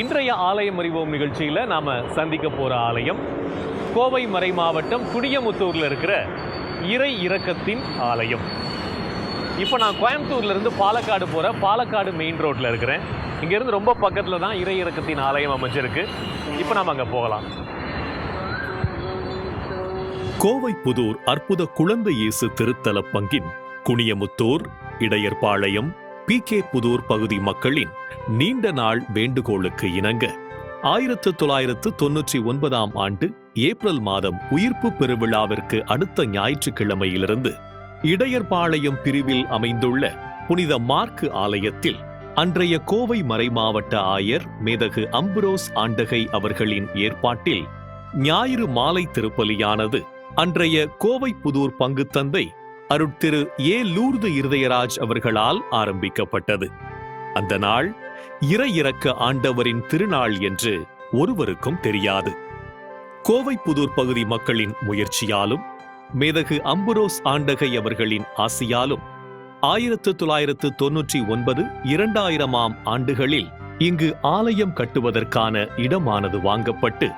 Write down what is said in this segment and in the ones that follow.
இன்றைய ஆலயம் அறிவோம் நிகழ்ச்சியில் நாம் சந்திக்க போகிற ஆலயம் கோவை மறை மாவட்டம் குடியமுத்தூரில் இருக்கிற இறை இறக்கத்தின் ஆலயம். இப்போ நான் கோயம்புத்தூர்லேருந்து பாலக்காடு போகிற பாலக்காடு மெயின் ரோட்டில் இருக்கிறேன். இங்கேருந்து ரொம்ப பக்கத்தில் தான் இறை இறக்கத்தின் ஆலயம் அமைஞ்சிருக்கு. இப்போ நாம் அங்கே போகலாம். கோவை புதூர் அற்புத குழந்தை இயேசு திருத்தல பங்கின் குனியமுத்தூர் இடையர்பாளையம் பி கே புதூர் பகுதி மக்களின் நீண்ட நாள் வேண்டுகோளுக்கு இணங்க ஆயிரத்து தொள்ளாயிரத்து தொன்னூற்றி ஒன்பதாம் ஆண்டு ஏப்ரல் மாதம் உயிர்ப்பு பெருவிழாவிற்கு அடுத்த ஞாயிற்றுக்கிழமையிலிருந்து இடையர்பாளையம் பிரிவில் அமைந்துள்ள புனித மார்க்கு ஆலயத்தில் அன்றைய கோவை மறைமாவட்ட ஆயர் மேதகு அம்புரோஸ் ஆண்டகை அவர்களின் ஏற்பாட்டில் ஞாயிறு மாலை திருப்பலியானது அன்றைய கோவை புதூர் பங்கு தந்தை அருட்திரு ஏ லூர்து இருதயராஜ் அவர்களால் ஆரம்பிக்கப்பட்டது. அந்த நாள் இறை இறக்க ஆண்டவரின் திருநாள் என்று ஒருவருக்கும் தெரியாது. கோவை புதூர் பகுதி மக்களின் முயற்சியாலும் மேதகு அம்புரோஸ் ஆண்டகை அவர்களின் ஆசியாலும் ஆயிரத்து தொள்ளாயிரத்து தொன்னூற்றி ஒன்பது இரண்டாயிரமாம் ஆண்டுகளில் இங்கு ஆலயம் கட்டுவதற்கான இடமானது வாங்கப்பட்டு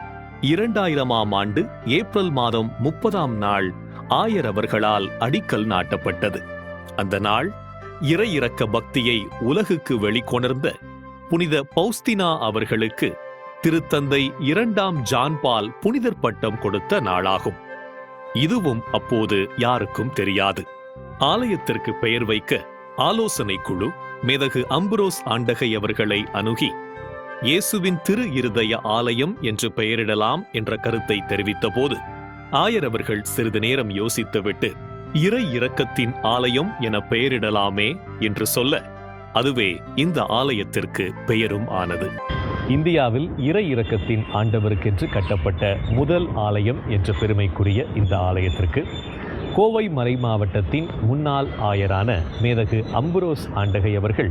இரண்டாயிரமாம் ஆண்டு ஏப்ரல் மாதம் முப்பதாம் நாள் ஆயர் அவர்களால் அடிக்கல் நாட்டப்பட்டது. அந்த நாள் இறையிறக்க பக்தியை உலகுக்கு வெளிக்கொணர்ந்த புனித பௌஸ்தினா அவர்களுக்கு திருத்தந்தை இரண்டாம் ஜான்பால் புனிதர் பட்டம் கொடுத்த நாளாகும். இதுவும் அப்போது யாருக்கும் தெரியாது. ஆலயத்திற்கு பெயர் வைக்க ஆலோசனை குழு மேதகு அம்புரோஸ் ஆண்டகை அவர்களை அணுகி இயேசுவின் திரு இருதய ஆலயம் என்று பெயரிடலாம் என்ற கருத்தை தெரிவித்தபோது ஆயர் அவர்கள் சிறிது நேரம் யோசித்துவிட்டு இறை இரக்கத்தின் ஆலயம் என பெயரிடலாமே என்று சொல்ல அதுவே இந்த ஆலயத்திற்கு பெயரும் ஆனது. இந்தியாவில் இறை இரக்கத்தின் ஆண்டவருக்கென்று கட்டப்பட்ட முதல் ஆலயம் என்ற பெருமைக்குரிய இந்த ஆலயத்திற்கு கோவை மறை மாவட்டத்தின் முன்னாள் ஆயரான மேதகு அம்புரோஸ் ஆண்டகை அவர்கள்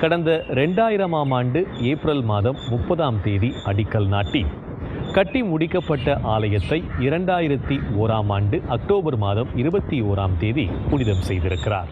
கடந்த ரெண்டாயிரமாம் ஆண்டு ஏப்ரல் மாதம் முப்பதாம் தேதி அடிக்கல் நாட்டி கட்டி முடிக்கப்பட்ட ஆலயத்தை இரண்டாயிரத்தி ஓராம் ஆண்டு அக்டோபர் மாதம் இருபத்தி ஓராம் தேதி புனிதம் செய்திருக்கிறார்.